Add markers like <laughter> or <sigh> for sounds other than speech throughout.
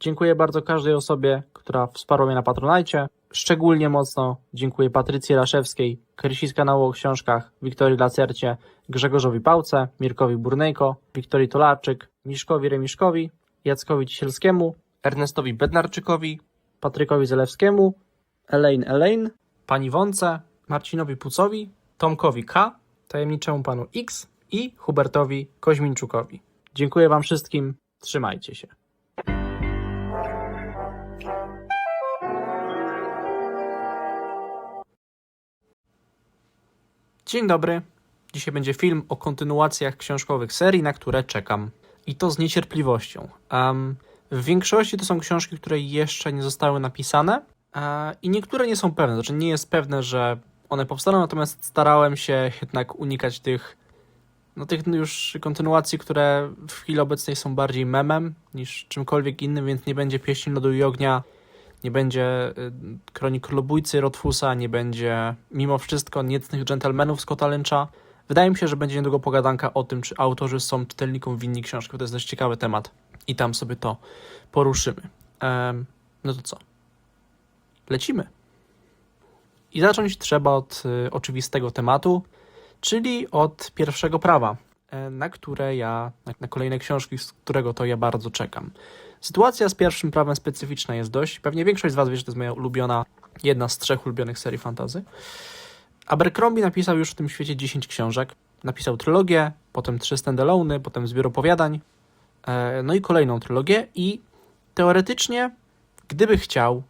Dziękuję bardzo każdej osobie, która wsparła mnie na Patronajcie. Szczególnie mocno dziękuję Patrycji Raszewskiej, Krysi z kanału o książkach, Wiktorii Lacercie, Grzegorzowi Pałce, Mirkowi Burnejko, Wiktorii Tolarczyk, Miszkowi Remiszkowi, Jackowi Cisielskiemu, Ernestowi Bednarczykowi, Patrykowi Zelewskiemu, Elaine Elaine, Pani Wące, Marcinowi Pucowi, Tomkowi K, Tajemniczemu Panu X i Hubertowi Koźminczukowi. Dziękuję Wam wszystkim, trzymajcie się. Dzień dobry. Dzisiaj będzie film o kontynuacjach książkowych serii, na które czekam. I to z niecierpliwością. Em, w większości to są książki, które jeszcze nie zostały napisane e, i niektóre nie są pewne. Znaczy nie jest pewne, że one powstaną, natomiast starałem się jednak unikać tych no tych już kontynuacji, które w chwili obecnej są bardziej memem niż czymkolwiek innym, więc nie będzie Pieśni Lodu i Ognia, nie będzie y, Kronik Królobójcy Rotfusa, nie będzie mimo wszystko Niecnych Gentlemanów Scotta Lyncha. Wydaje mi się, że będzie niedługo pogadanka o tym, czy autorzy są czytelnikom winni książki, to jest dość ciekawy temat i tam sobie to poruszymy. Em, no to co? Lecimy. I zacząć trzeba od y, oczywistego tematu, czyli od pierwszego prawa, na które ja, na, na kolejne książki, z którego to ja bardzo czekam. Sytuacja z pierwszym prawem specyficzna jest dość. Pewnie większość z Was wie, że to jest moja ulubiona, jedna z trzech ulubionych serii fantazy. Abercrombie napisał już w tym świecie 10 książek. Napisał trylogię, potem trzy standalone, potem zbiór opowiadań, e, no i kolejną trylogię i teoretycznie, gdyby chciał,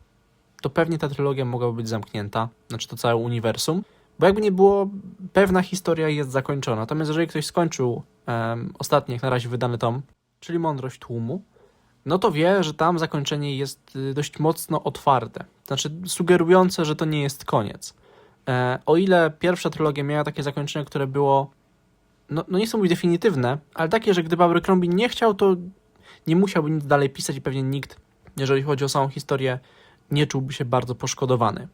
to pewnie ta trylogia mogłaby być zamknięta, znaczy to całe uniwersum, bo jakby nie było, pewna historia jest zakończona. Natomiast jeżeli ktoś skończył em, ostatni, jak na razie wydany tom, czyli Mądrość Tłumu, no to wie, że tam zakończenie jest y, dość mocno otwarte. Znaczy sugerujące, że to nie jest koniec. E, o ile pierwsza trylogia miała takie zakończenie, które było, no, no nie chcę mówić definitywne, ale takie, że gdyby Abercrombie nie chciał, to nie musiałby nic dalej pisać i pewnie nikt, jeżeli chodzi o samą historię, nie czułby się bardzo poszkodowany.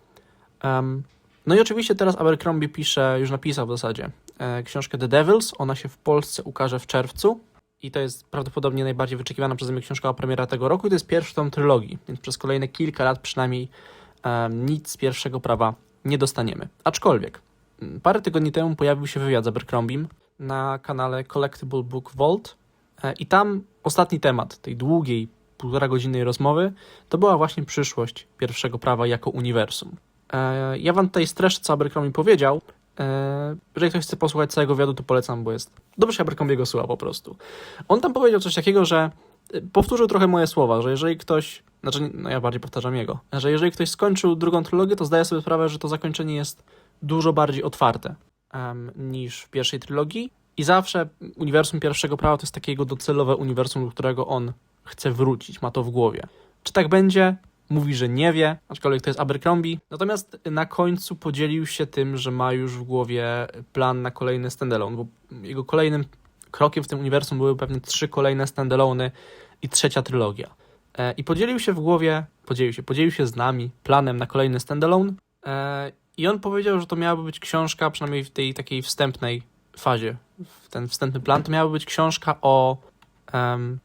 Em, no i oczywiście teraz Abercrombie pisze, już napisał w zasadzie, e, książkę The Devils. Ona się w Polsce ukaże w czerwcu i to jest prawdopodobnie najbardziej wyczekiwana przeze mnie książka o premiera tego roku i to jest pierwszy tom trylogii, więc przez kolejne kilka lat przynajmniej em, nic z pierwszego prawa nie dostaniemy. Aczkolwiek, parę tygodni temu pojawił się wywiad z Abercrombiem na kanale Collectible Book Vault e, i tam ostatni temat tej długiej, półtora godzinnej rozmowy to była właśnie przyszłość pierwszego prawa jako uniwersum. E, Ja wam tutaj streszczę, co Abercrombie powiedział. E, Jeżeli ktoś chce posłuchać całego wywiadu, to polecam, bo jest dobrze się Abercrombiego słucha po prostu. On tam powiedział coś takiego, że e, powtórzył trochę moje słowa, że jeżeli ktoś, znaczy no ja bardziej powtarzam jego, że jeżeli ktoś skończył drugą trylogię, to zdaje sobie sprawę, że to zakończenie jest dużo bardziej otwarte em, niż w pierwszej trylogii i zawsze uniwersum pierwszego prawa to jest takie jego docelowe uniwersum, do którego on chce wrócić, ma to w głowie. Czy tak będzie? Mówi, że nie wie, aczkolwiek to jest Abercrombie. Natomiast na końcu podzielił się tym, że ma już w głowie plan na kolejny standalone, bo jego kolejnym krokiem w tym uniwersum były pewnie trzy kolejne standalone i trzecia trylogia. E, I podzielił się w głowie, podzielił się, podzielił się z nami planem na kolejny standalone e, i on powiedział, że to miałaby być książka, przynajmniej w tej takiej wstępnej fazie, w ten wstępny plan, to miałaby być książka o em,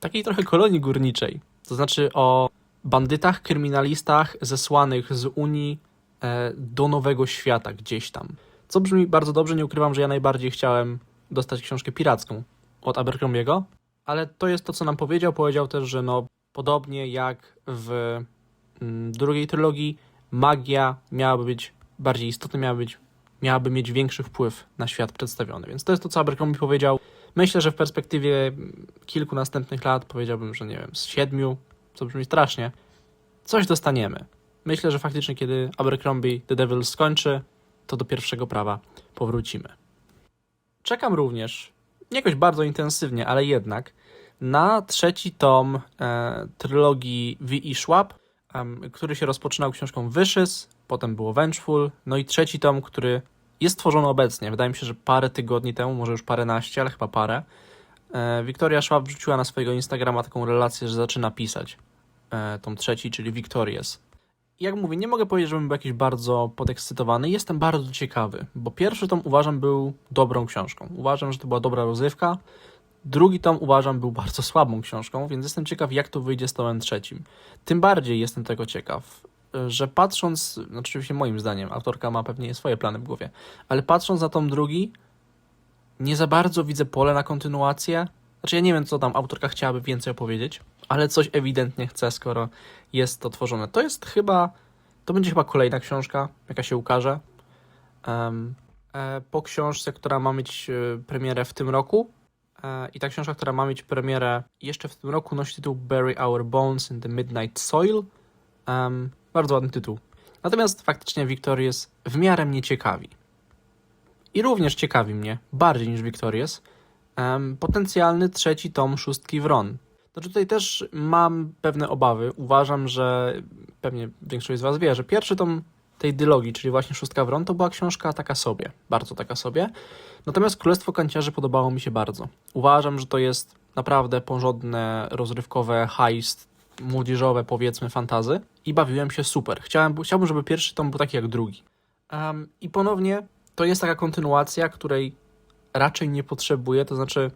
takiej trochę kolonii górniczej. To znaczy o bandytach, kryminalistach zesłanych z Unii e, do Nowego Świata gdzieś tam. Co brzmi bardzo dobrze, nie ukrywam, że ja najbardziej chciałem dostać książkę piracką od Abercrombiego, ale to jest to, co nam powiedział. Powiedział też, że no, podobnie jak w mm, drugiej trylogii, magia miałaby być bardziej istotna, miałaby, być, miałaby mieć większy wpływ na świat przedstawiony. Więc to jest to, co Abercrombie powiedział. Myślę, że w perspektywie kilku następnych lat, powiedziałbym, że nie wiem, z siedmiu, co brzmi strasznie, coś dostaniemy. Myślę, że faktycznie, kiedy Abercrombie The Devil skończy, to do pierwszego prawa powrócimy. Czekam również, nie jakoś bardzo intensywnie, ale jednak, na trzeci tom e, trylogii V.E. Schwab, em, który się rozpoczynał książką Vicious, potem było Vengeful, no i trzeci tom, który jest tworzony obecnie. Wydaje mi się, że parę tygodni temu, może już paręnaście, ale chyba parę. E, Wiktoria Schwab wrzuciła na swojego Instagrama taką relację, że zaczyna pisać e, tom trzeci, czyli Victorious. Jak mówię, nie mogę powiedzieć, żebym był jakiś bardzo podekscytowany. Jestem bardzo ciekawy, bo pierwszy tom uważam był dobrą książką. Uważam, że to była dobra rozrywka. Drugi tom uważam był bardzo słabą książką, więc jestem ciekaw, jak to wyjdzie z tomem trzecim. Tym bardziej jestem tego ciekaw, że patrząc, no oczywiście moim zdaniem, autorka ma pewnie swoje plany w głowie, ale patrząc na tom drugi, nie za bardzo widzę pole na kontynuację. Znaczy, ja nie wiem, co tam autorka chciałaby więcej opowiedzieć, ale coś ewidentnie chce, skoro jest to tworzone. To jest chyba, to będzie chyba kolejna książka, jaka się ukaże. Em, e, po książce, która ma mieć e, premierę w tym roku. E, I ta książka, która ma mieć premierę jeszcze w tym roku, nosi tytuł Bury Our Bones in the Midnight Soil. Em, bardzo ładny tytuł. Natomiast faktycznie Victorious w miarę mnie ciekawi. I również ciekawi mnie, bardziej niż Victorious, potencjalny trzeci tom szóstki Wron. Znaczy tutaj też mam pewne obawy. Uważam, że pewnie większość z Was wie, że pierwszy tom tej dylogii, czyli właśnie Szóstka Wron, to była książka taka sobie, bardzo taka sobie. Natomiast Królestwo Kanciarzy podobało mi się bardzo. Uważam, że to jest naprawdę porządne, rozrywkowe, heist, młodzieżowe, powiedzmy, fantazy i bawiłem się super. Chciałem, chciałbym, żeby pierwszy tom był taki jak drugi. Em, I ponownie to jest taka kontynuacja, której raczej nie potrzebuję, to znaczy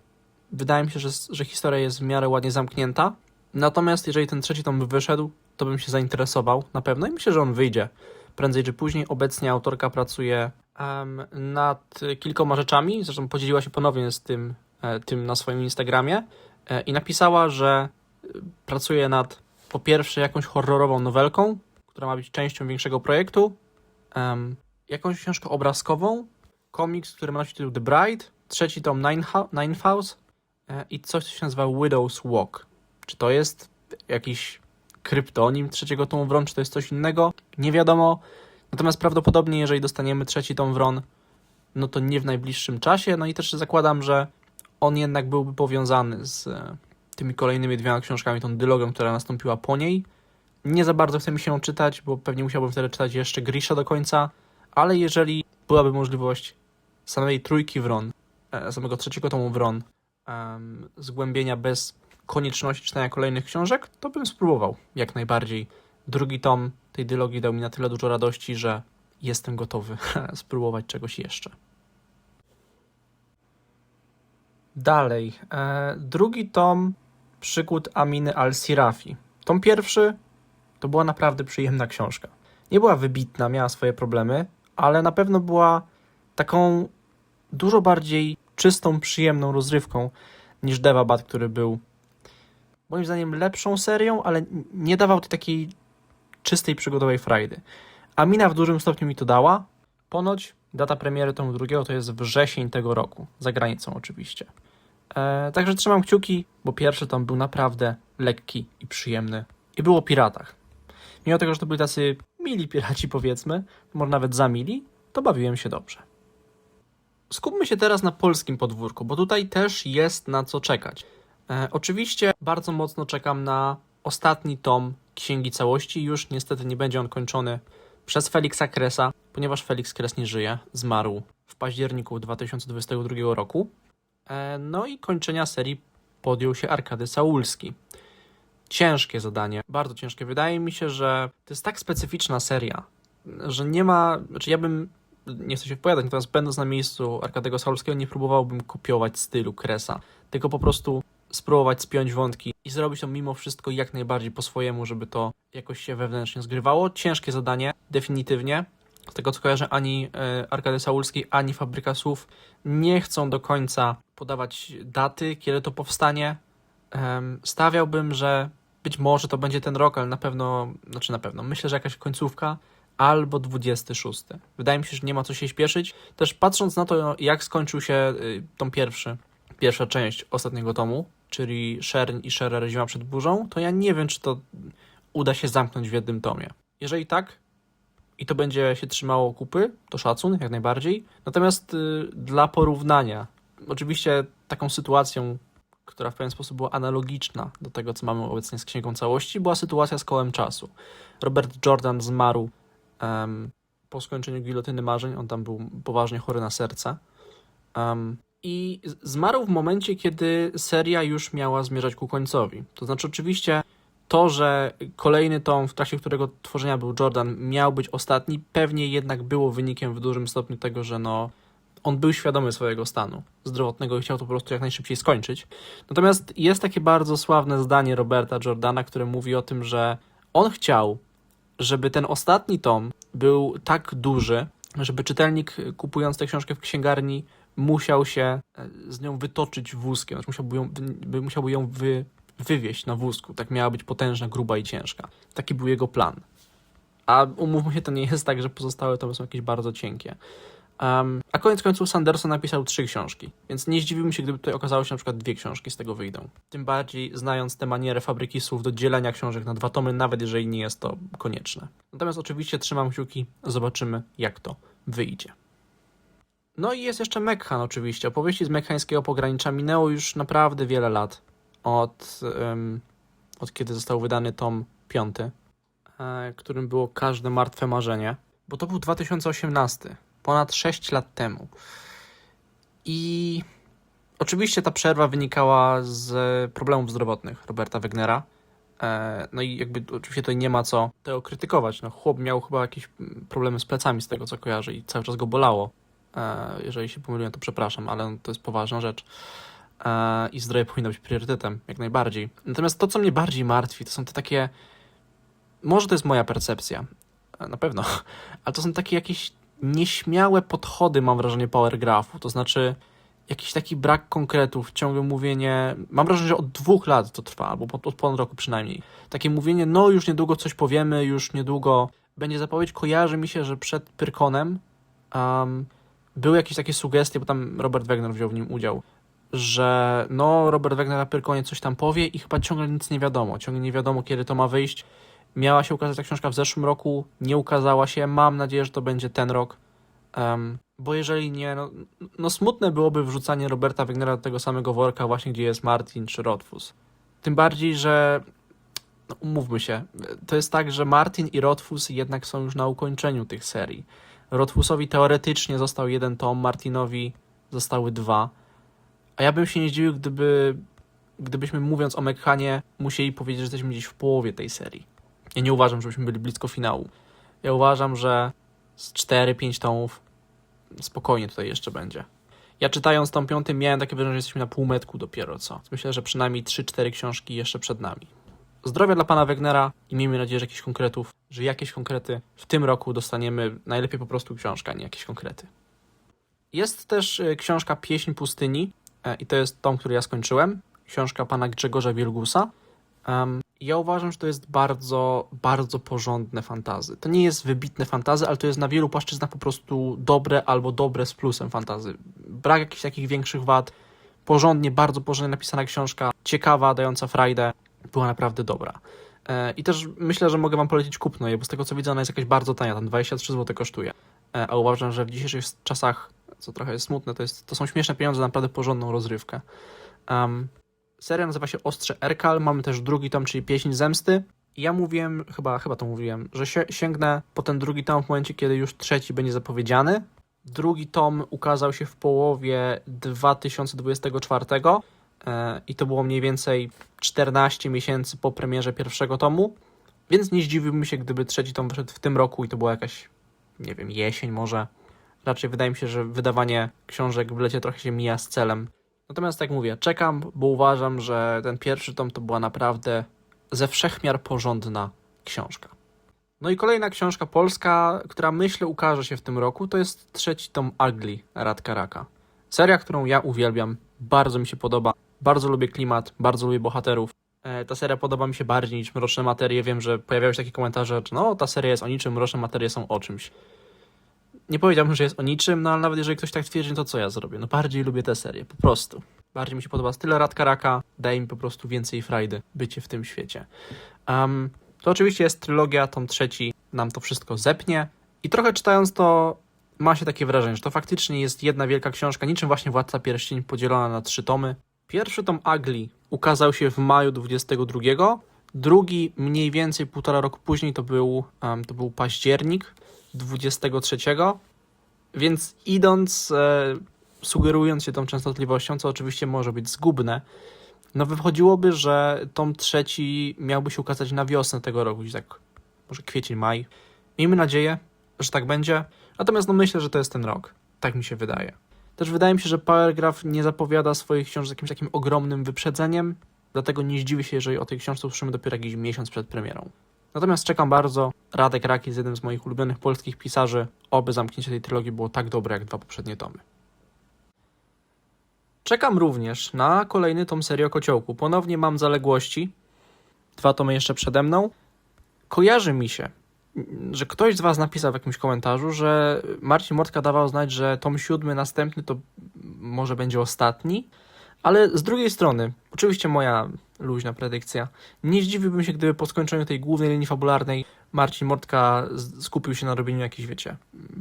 wydaje mi się, że, że historia jest w miarę ładnie zamknięta. Natomiast jeżeli ten trzeci tom wyszedł, to bym się zainteresował na pewno i myślę, że on wyjdzie prędzej czy później. Obecnie autorka pracuje em, nad kilkoma rzeczami, zresztą podzieliła się ponownie z tym, e, tym na swoim Instagramie e, i napisała, że e, pracuje nad po pierwsze jakąś horrorową nowelką, która ma być częścią większego projektu, em, jakąś książkę obrazkową, komiks, który ma tytuł The Bride, trzeci tom Nine, Hou- Nine House e, i coś, co się nazywa Widow's Walk. Czy to jest jakiś kryptonim trzeciego tomu Wron, czy to jest coś innego? Nie wiadomo. Natomiast prawdopodobnie, jeżeli dostaniemy trzeci tom Wron, no to nie w najbliższym czasie. No i też zakładam, że on jednak byłby powiązany z e, tymi kolejnymi dwiema książkami, tą dylogą, która nastąpiła po niej. Nie za bardzo chce mi się czytać, bo pewnie musiałbym wtedy czytać jeszcze Grisha do końca, ale jeżeli byłaby możliwość samej trójki Wron, e, samego trzeciego tomu Wron, zgłębienia bez konieczności czytania kolejnych książek, to bym spróbował jak najbardziej. Drugi tom tej dylogii dał mi na tyle dużo radości, że jestem gotowy <laughs> spróbować czegoś jeszcze. Dalej. E, drugi tom przygód Aminy al-Sirafi. Tom pierwszy to była naprawdę przyjemna książka. Nie była wybitna, miała swoje problemy, ale na pewno była taką dużo bardziej czystą, przyjemną rozrywką niż Devabat, który był moim zdaniem lepszą serią, ale nie dawał tej takiej czystej, przygodowej frajdy. Amina w dużym stopniu mi to dała. Ponoć data premiery tomu drugiego to jest wrzesień tego roku, za granicą oczywiście. E, także trzymam kciuki, bo pierwszy tom był naprawdę lekki i przyjemny. I było o piratach. Mimo tego, że to byli tacy mili piraci powiedzmy, może nawet za mili, to bawiłem się dobrze. Skupmy się teraz na polskim podwórku, bo tutaj też jest na co czekać. E, oczywiście bardzo mocno czekam na ostatni tom Księgi Całości. Już niestety nie będzie on kończony przez Feliksa Kresa, ponieważ Felix Kres nie żyje, zmarł w październiku 2022 roku. E, no i kończenia serii podjął się Arkady Saulski. Ciężkie zadanie, bardzo ciężkie. Wydaje mi się, że to jest tak specyficzna seria, że nie ma. Znaczy, ja bym. Nie chcę się wpowiadać, natomiast będąc na miejscu Arkadego Saulskiego, nie próbowałbym kopiować stylu Kresa, tylko po prostu spróbować spiąć wątki i zrobić to mimo wszystko jak najbardziej po swojemu, żeby to jakoś się wewnętrznie zgrywało. Ciężkie zadanie, definitywnie. Z tego co kojarzę, ani e, Arkady Saulski, ani Fabryka Słów nie chcą do końca podawać daty, kiedy to powstanie. Stawiałbym, że być może to będzie ten rok, ale na pewno, znaczy na pewno, myślę, że jakaś końcówka albo 26. Wydaje mi się, że nie ma co się śpieszyć. Też patrząc na to, jak skończył się y, tą pierwszy, pierwsza część ostatniego tomu, czyli Szern i Scherer Zima przed burzą, to ja nie wiem, czy to uda się zamknąć w jednym tomie. Jeżeli tak, i to będzie się trzymało kupy, to szacun, jak najbardziej. Natomiast y, dla porównania, oczywiście taką sytuacją, która w pewien sposób była analogiczna do tego, co mamy obecnie z Księgą Całości, była sytuacja z Kołem Czasu. Robert Jordan zmarł em, po skończeniu Gilotyny Marzeń, on tam był poważnie chory na serce. Em, I zmarł w momencie, kiedy seria już miała zmierzać ku końcowi. To znaczy, oczywiście, to, że kolejny tom, w trakcie którego tworzenia był Jordan, miał być ostatni, pewnie jednak było wynikiem w dużym stopniu tego, że no, on był świadomy swojego stanu zdrowotnego i chciał to po prostu jak najszybciej skończyć. Natomiast jest takie bardzo sławne zdanie Roberta Jordana, które mówi o tym, że on chciał, żeby ten ostatni tom był tak duży, żeby czytelnik kupując tę książkę w księgarni musiał się e, z nią wytoczyć wózkiem, znaczy musiałby ją, by- musiałby ją wy, wywieźć na wózku. Tak miała być potężna, gruba i ciężka. Taki był jego plan. A umówmy się, to nie jest tak, że pozostałe tomy są jakieś bardzo cienkie. Um, a koniec końców Sanderson napisał trzy książki, więc nie zdziwiłbym się, gdyby tutaj okazało się na przykład dwie książki z tego wyjdą. Tym bardziej znając tę manierę fabryki słów do dzielenia książek na dwa tomy, nawet jeżeli nie jest to konieczne. Natomiast oczywiście trzymam kciuki, zobaczymy jak to wyjdzie. No i jest jeszcze Mekhan oczywiście. Opowieści z mekhańskiego pogranicza minęło już naprawdę wiele lat od, em, od kiedy został wydany tom piąty, e, którym było Każde martwe marzenie, bo to był 2018, ponad 6 lat temu. I oczywiście ta przerwa wynikała z problemów zdrowotnych Roberta Wegnera. E, No i jakby oczywiście tutaj nie ma co tego krytykować. No, chłop miał chyba jakieś problemy z plecami z tego co kojarzę i cały czas go bolało. E, Jeżeli się pomyliłem, to przepraszam, ale to jest poważna rzecz. E, I zdrowie powinno być priorytetem, jak najbardziej. Natomiast to, co mnie bardziej martwi, to są te takie. Może to jest moja percepcja, na pewno, <laughs> ale to są takie jakieś nieśmiałe podchody, mam wrażenie, power graphu. To znaczy jakiś taki brak konkretów, ciągłe mówienie. Mam wrażenie, że od dwóch lat to trwa, albo od ponad roku przynajmniej. Takie mówienie, no już niedługo coś powiemy, już niedługo będzie zapowiedź. Kojarzy mi się, że przed Pyrkonem um, były jakieś takie sugestie, bo tam Robert Wegner wziął w nim udział, że no Robert Wegner na Pyrkonie coś tam powie i chyba ciągle nic nie wiadomo. Ciągle nie wiadomo, kiedy to ma wyjść. Miała się ukazać ta książka w zeszłym roku, nie ukazała się. Mam nadzieję, że to będzie ten rok. Um, bo jeżeli nie, no, no smutne byłoby wrzucanie Roberta Wegnera do tego samego worka właśnie, gdzie jest Martin czy Rothfuss. Tym bardziej, że no, umówmy się, to jest tak, że Martin i Rothfuss jednak są już na ukończeniu tych serii. Rothfussowi teoretycznie został jeden tom, Martinowi zostały dwa. A ja bym się nie zdziwił, gdyby, gdybyśmy mówiąc o Mekhanie musieli powiedzieć, że jesteśmy gdzieś w połowie tej serii. Ja nie uważam, żebyśmy byli blisko finału. Ja uważam, że z 4-5 tomów spokojnie tutaj jeszcze będzie. Ja czytając tom piątym miałem takie wrażenie, że jesteśmy na półmetku dopiero co. Myślę, że przynajmniej 3-4 książki jeszcze przed nami. Zdrowia dla pana Wegnera i miejmy nadzieję, że jakichś konkretów, że jakieś konkrety w tym roku dostaniemy. Najlepiej po prostu książka, nie jakieś konkrety. Jest też e, książka Pieśń Pustyni e, i to jest tom, który ja skończyłem. Książka pana Grzegorza Wielgusa. Um, ja uważam, że to jest bardzo, bardzo porządne fantazy. To nie jest wybitne fantazy, ale to jest na wielu płaszczyznach po prostu dobre albo dobre z plusem fantazy. Brak jakichś takich większych wad. Porządnie, bardzo porządnie napisana książka, ciekawa, dająca frajdę. Była naprawdę dobra. E, I też myślę, że mogę wam polecić kupno jej, bo z tego co widzę ona jest jakaś bardzo tania, tam 23 zł kosztuje. E, a uważam, że w dzisiejszych czasach, co trochę jest smutne, to, jest, to są śmieszne pieniądze, na naprawdę porządną rozrywkę. Um, Seria nazywa się Ostrze Erkal. Mamy też drugi tom, czyli Pieśń Zemsty. Ja mówiłem, chyba, chyba to mówiłem, że się, sięgnę po ten drugi tom w momencie, kiedy już trzeci będzie zapowiedziany. Drugi tom ukazał się w połowie 2024 e, i to było mniej więcej 14 miesięcy po premierze pierwszego tomu, więc nie zdziwiłbym się, gdyby trzeci tom wyszedł w tym roku i to była jakaś, nie wiem, jesień może. Raczej wydaje mi się, że wydawanie książek w lecie trochę się mija z celem. Natomiast tak mówię, czekam, bo uważam, że ten pierwszy tom to była naprawdę ze wszechmiar porządna książka. No i kolejna książka polska, która myślę ukaże się w tym roku, to jest trzeci tom Ugly Radka Raka. Seria, którą ja uwielbiam, bardzo mi się podoba, bardzo lubię klimat, bardzo lubię bohaterów. E, Ta seria podoba mi się bardziej niż Mroczne Materie. Wiem, że pojawiały się takie komentarze, że no, ta seria jest o niczym, Mroczne Materie są o czymś. Nie powiedziałbym, że jest o niczym, no ale nawet jeżeli ktoś tak twierdzi, no to co ja zrobię? No bardziej lubię tę serię, po prostu. Bardziej mi się podoba styl Radka Raka, daje mi po prostu więcej frajdy bycie w tym świecie. Um, to oczywiście jest trylogia, tom trzeci nam to wszystko zepnie i trochę czytając to ma się takie wrażenie, że to faktycznie jest jedna wielka książka, niczym właśnie Władca Pierścień podzielona na trzy tomy. Pierwszy tom Ugly ukazał się w maju 22, drugi mniej więcej półtora roku później to był, um, to był październik 23, więc idąc, e, sugerując się tą częstotliwością, co oczywiście może być zgubne, no wychodziłoby, że tom trzeci miałby się ukazać na wiosnę tego roku, gdzieś tak może kwiecień, maj. Miejmy nadzieję, że tak będzie, natomiast no myślę, że to jest ten rok. Tak mi się wydaje. Też wydaje mi się, że Paragraph nie zapowiada swoich książek z jakimś takim ogromnym wyprzedzeniem, dlatego nie zdziwię się, jeżeli o tej książce usłyszymy dopiero jakiś miesiąc przed premierą. Natomiast czekam bardzo. Radek Rak jest jednym z moich ulubionych polskich pisarzy. Oby zamknięcie tej trylogii było tak dobre jak dwa poprzednie tomy. Czekam również na kolejny tom serii o kociołku. Ponownie mam zaległości. Dwa tomy jeszcze przede mną. Kojarzy mi się, że ktoś z Was napisał w jakimś komentarzu, że Marcin Mortka dawał znać, że tom siódmy, następny to może będzie ostatni. Ale z drugiej strony, oczywiście moja luźna predykcja, nie zdziwiłbym się, gdyby po skończeniu tej głównej linii fabularnej Marcin Mortka skupił się na robieniu jakichś, wiecie,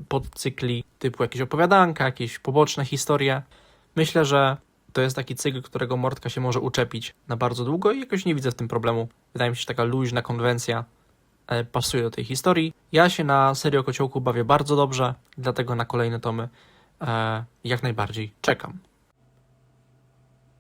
podcykli typu jakieś opowiadanka, jakieś poboczne historie. Myślę, że to jest taki cykl, którego Mortka się może uczepić na bardzo długo i jakoś nie widzę w tym problemu. Wydaje mi się, że taka luźna konwencja e, pasuje do tej historii. Ja się na serię o kociołku bawię bardzo dobrze, dlatego na kolejne tomy e, jak najbardziej czekam.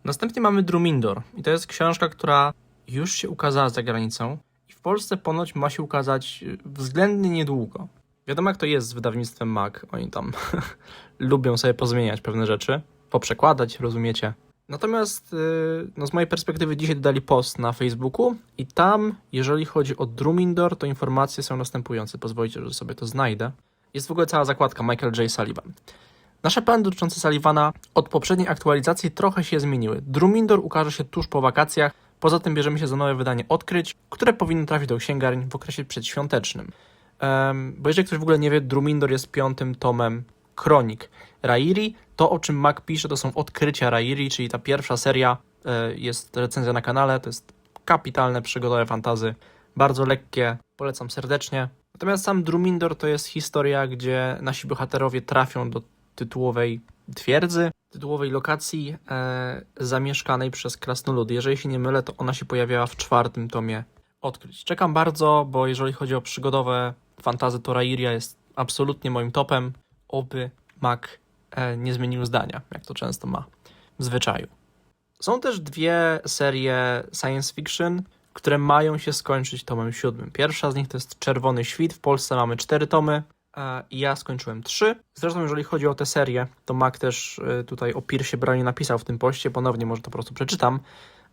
Następnie mamy Drumindor i to jest książka, która już się ukazała za granicą i w Polsce ponoć ma się ukazać y, względnie niedługo. Wiadomo jak to jest z wydawnictwem MAC, oni tam <laughs> lubią sobie pozmieniać pewne rzeczy, poprzekładać, rozumiecie. Natomiast y, no z mojej perspektywy dzisiaj dodali post na Facebooku i tam, jeżeli chodzi o Drumindor, to informacje są następujące. Pozwolicie, że sobie to znajdę. Jest w ogóle cała zakładka Michael J. Sullivan. Nasze plany dotyczące Sullivana od poprzedniej aktualizacji trochę się zmieniły. Drumindor ukaże się tuż po wakacjach, poza tym bierzemy się za nowe wydanie Odkryć, które powinno trafić do księgarni w okresie przedświątecznym. Em, bo jeżeli ktoś w ogóle nie wie, Drumindor jest piątym tomem kronik Rairi. To, o czym Mac pisze, to są odkrycia Rairi, czyli ta pierwsza seria, e, jest recenzja na kanale, to jest kapitalne, przygodowe fantazy, bardzo lekkie, polecam serdecznie. Natomiast sam Drumindor to jest historia, gdzie nasi bohaterowie trafią do tytułowej twierdzy, tytułowej lokacji e, zamieszkanej przez krasnoludy. Jeżeli się nie mylę, to ona się pojawiała w czwartym tomie odkryć. Czekam bardzo, bo jeżeli chodzi o przygodowe fantazy, to Rairia jest absolutnie moim topem. Oby Mac e, nie zmienił zdania, jak to często ma w zwyczaju. Są też dwie serie science fiction, które mają się skończyć tomem siódmym. Pierwsza z nich to jest Czerwony Świt. W Polsce mamy cztery tomy ja skończyłem trzy. Zresztą, jeżeli chodzi o tę serię, to Mac też e, tutaj o Piersie Brownie napisał w tym poście. Ponownie może to po prostu przeczytam.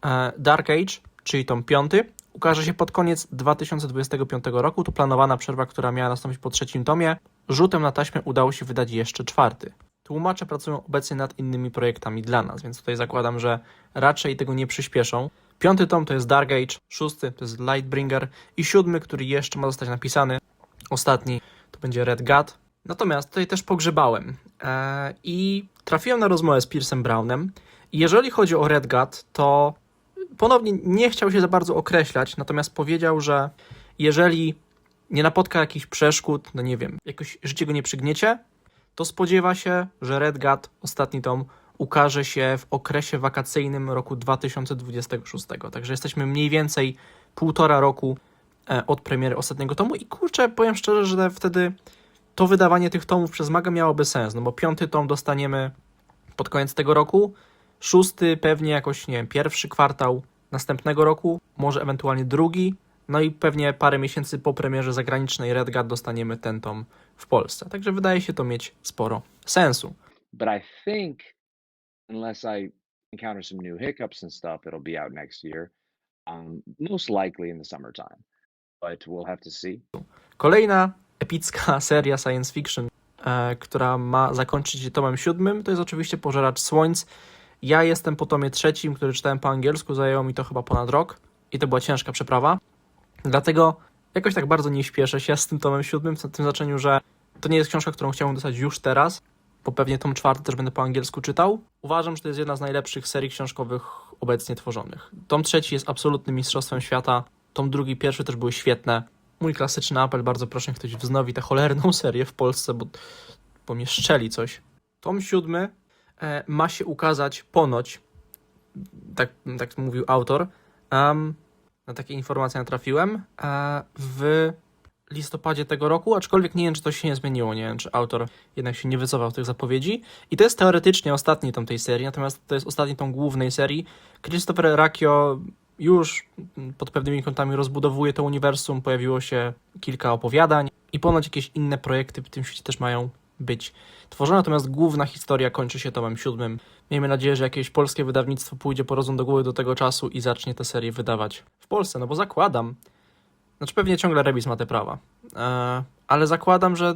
E, Dark Age, czyli tom piąty, ukaże się pod koniec 2025 roku. To planowana przerwa, która miała nastąpić po trzecim tomie. Rzutem na taśmę udało się wydać jeszcze czwarty. Tłumacze pracują obecnie nad innymi projektami dla nas, więc tutaj zakładam, że raczej tego nie przyspieszą. Piąty tom to jest Dark Age, szósty to jest Lightbringer i siódmy, który jeszcze ma zostać napisany, ostatni to będzie Red God. Natomiast tutaj też pogrzebałem e, i trafiłem na rozmowę z Piersem Brownem. Jeżeli chodzi o Red God, to ponownie nie chciał się za bardzo określać, natomiast powiedział, że jeżeli nie napotka jakichś przeszkód, no nie wiem, jakoś życie go nie przygniecie, to spodziewa się, że Red God, ostatni tom, ukaże się w okresie wakacyjnym roku 2026. Także jesteśmy mniej więcej półtora roku od premiery ostatniego tomu i kurczę, powiem szczerze, że wtedy to wydawanie tych tomów przez Maga miałoby sens, no bo piąty tom dostaniemy pod koniec tego roku, szósty pewnie jakoś, nie wiem, pierwszy kwartał następnego roku, może ewentualnie drugi, no i pewnie parę miesięcy po premierze zagranicznej Red God dostaniemy ten tom w Polsce. Także wydaje się to mieć sporo sensu. but I think unless I encounter some new hiccups and stuff, it'll be out next year. Um, most likely in the summertime, Kolejna epicka <laughs> seria science fiction, e, która ma zakończyć się tomem siódmym, to jest oczywiście Pożeracz Słońc. Ja jestem po tomie trzecim, który czytałem po angielsku, zajęło mi to chyba ponad rok i to była ciężka przeprawa. Dlatego jakoś tak bardzo nie śpieszę się z tym tomem siódmym, w tym znaczeniu, że to nie jest książka, którą chciałbym dostać już teraz, bo pewnie tom czwarty też będę po angielsku czytał. Uważam, że to jest jedna z najlepszych serii książkowych obecnie tworzonych. Tom trzeci jest absolutnym mistrzostwem świata, tom drugi pierwszy też były świetne. Mój klasyczny apel, bardzo proszę, niech ktoś wznowi tę cholerną <laughs> serię w Polsce, bo, bo mnie coś. Tom siódmy e, ma się ukazać ponoć, tak, tak mówił autor, em, na takie informacje natrafiłem, e, w listopadzie tego roku, aczkolwiek nie wiem, czy to się nie zmieniło, nie wiem, czy autor jednak się nie wycofał tych zapowiedzi. I to jest teoretycznie ostatni tom tej serii, natomiast to jest ostatni tom głównej serii. Christopher Rakio już pod pewnymi kątami rozbudowuje to uniwersum, pojawiło się kilka opowiadań i ponoć jakieś inne projekty w tym świecie też mają być tworzone, natomiast główna historia kończy się tomem siódmym. Miejmy nadzieję, że jakieś polskie wydawnictwo pójdzie po rozum do głowy do tego czasu i zacznie tę serię wydawać w Polsce, no bo zakładam, znaczy pewnie ciągle Rebis ma te prawa, e, ale zakładam, że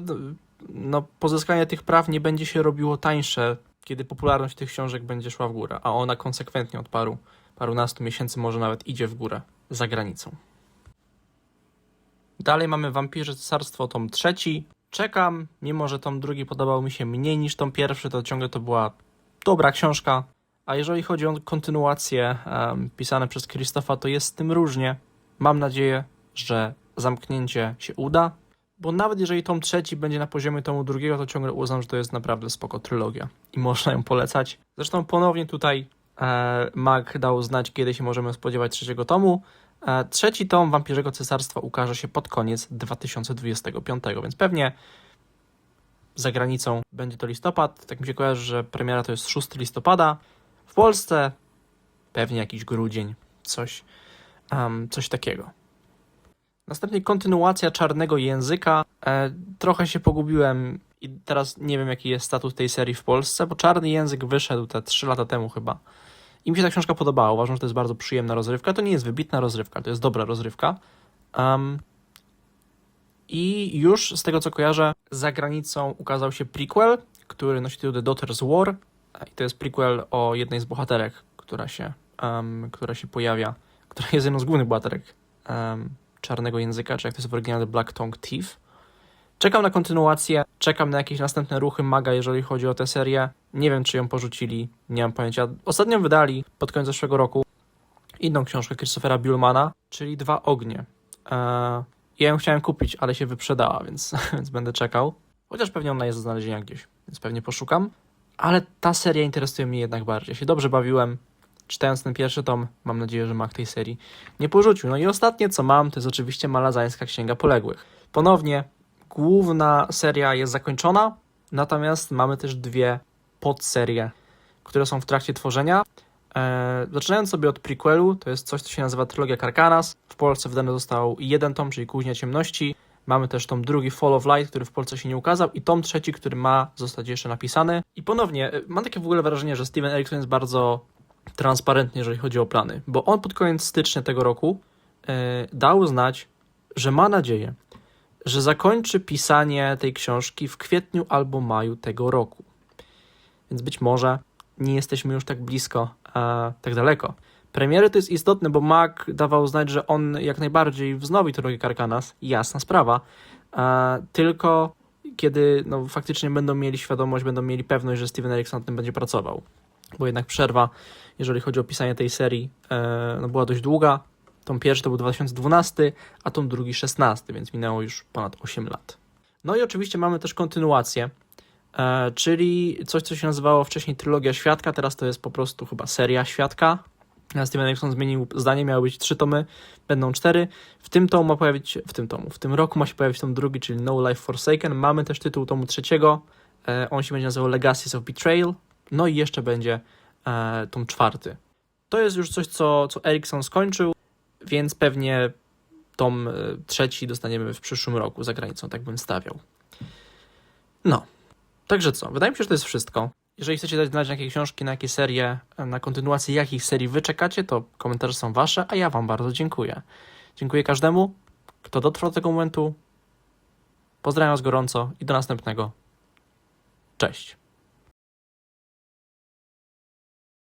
no, pozyskanie tych praw nie będzie się robiło tańsze, kiedy popularność tych książek będzie szła w górę, a ona konsekwentnie od paru, parunastu miesięcy może nawet idzie w górę za granicą. Dalej mamy Wampirze Cesarstwo, tom trzeci. Czekam, mimo że tom drugi podobał mi się mniej niż tom pierwszy, to ciągle to była dobra książka. A jeżeli chodzi o kontynuacje em, pisane przez Krzysztofa, to jest z tym różnie. Mam nadzieję, że zamknięcie się uda, bo nawet jeżeli tom trzeci będzie na poziomie tomu drugiego, to ciągle uznam, że to jest naprawdę spoko trylogia i można ją polecać. Zresztą ponownie tutaj e, Mag dał znać, kiedy się możemy spodziewać trzeciego tomu. E, trzeci tom Wampirzego Cesarstwa ukaże się pod koniec 2025, więc pewnie za granicą będzie to listopad. Tak mi się kojarzy, że premiera to jest 6 listopada. W Polsce pewnie jakiś grudzień, coś, em, coś takiego. Następnie kontynuacja Czarnego Języka. E, trochę się pogubiłem i teraz nie wiem, jaki jest status tej serii w Polsce, bo Czarny Język wyszedł te 3 lata temu chyba. I mi się ta książka podobała. Uważam, że to jest bardzo przyjemna rozrywka. To nie jest wybitna rozrywka, to jest dobra rozrywka. Um, I już z tego co kojarzę, za granicą ukazał się prequel, który nosi tytuł The Daughter's War. I to jest prequel o jednej z bohaterek, która się, um, która się pojawia, która jest jedną z głównych bohaterek um, czarnego języka, czy jak to jest w oryginale Black Tongue Thief. Czekam na kontynuację, czekam na jakieś następne ruchy maga, jeżeli chodzi o tę serię. Nie wiem, czy ją porzucili, nie mam pojęcia. Ostatnio wydali pod koniec zeszłego roku inną książkę Christophera Bullmana, czyli Dwa Ognie. Eee, ja ją chciałem kupić, ale się wyprzedała, więc, <laughs> więc będę czekał. Chociaż pewnie ona jest do znalezienia gdzieś, więc pewnie poszukam. Ale ta seria interesuje mnie jednak bardziej. Ja się dobrze bawiłem, czytając ten pierwszy tom. Mam nadzieję, że Mag tej serii nie porzucił. No i ostatnie, co mam, to jest oczywiście Malazańska Księga Poległych. Ponownie główna seria jest zakończona, natomiast mamy też dwie podserie, które są w trakcie tworzenia. Eee, zaczynając sobie od prequelu, to jest coś, co się nazywa Trylogia Karkanas. W Polsce wydany został jeden tom, czyli Kuźnia Ciemności. Mamy też tom drugi Fall of Light, który w Polsce się nie ukazał i tom trzeci, który ma zostać jeszcze napisany. I ponownie, e, mam takie w ogóle wrażenie, że Steven Erikson jest bardzo transparentny, jeżeli chodzi o plany, bo on pod koniec stycznia tego roku e, dał znać, że ma nadzieję, że zakończy pisanie tej książki w kwietniu albo maju tego roku. Więc być może nie jesteśmy już tak blisko, a tak daleko. Premiery to jest istotne, bo Mac dawał znać, że on jak najbardziej wznowi trylogię Karkanas, jasna sprawa, a tylko kiedy no, faktycznie będą mieli świadomość, będą mieli pewność, że Steven Erikson nad tym będzie pracował. Bo jednak przerwa, jeżeli chodzi o pisanie tej serii, e, no, była dość długa. Tom pierwszy to był 2012, a tom drugi 16, więc minęło już ponad 8 lat. No i oczywiście mamy też kontynuację, e, czyli coś, co się nazywało wcześniej Trylogia Świadka, teraz to jest po prostu chyba seria Świadka. Steven Erikson zmienił zdanie, miały być trzy tomy, będą cztery. W tym tomu ma pojawić, w tym tomu, w tym roku ma się pojawić tom drugi, czyli No Life Forsaken. Mamy też tytuł tomu trzeciego, e, on się będzie nazywał Legacies of Betrayal. No i jeszcze będzie e, tom czwarty. To jest już coś, co, co Erikson skończył, więc pewnie tom e, trzeci dostaniemy w przyszłym roku za granicą, tak bym stawiał. No, także co, wydaje mi się, że to jest wszystko. Jeżeli chcecie dać znać na jakie książki, na jakie serie, na kontynuację jakich serii wy czekacie, to komentarze są wasze, a ja wam bardzo dziękuję. Dziękuję każdemu, kto dotrwał do tego momentu. Pozdrawiam was gorąco i do następnego. Cześć.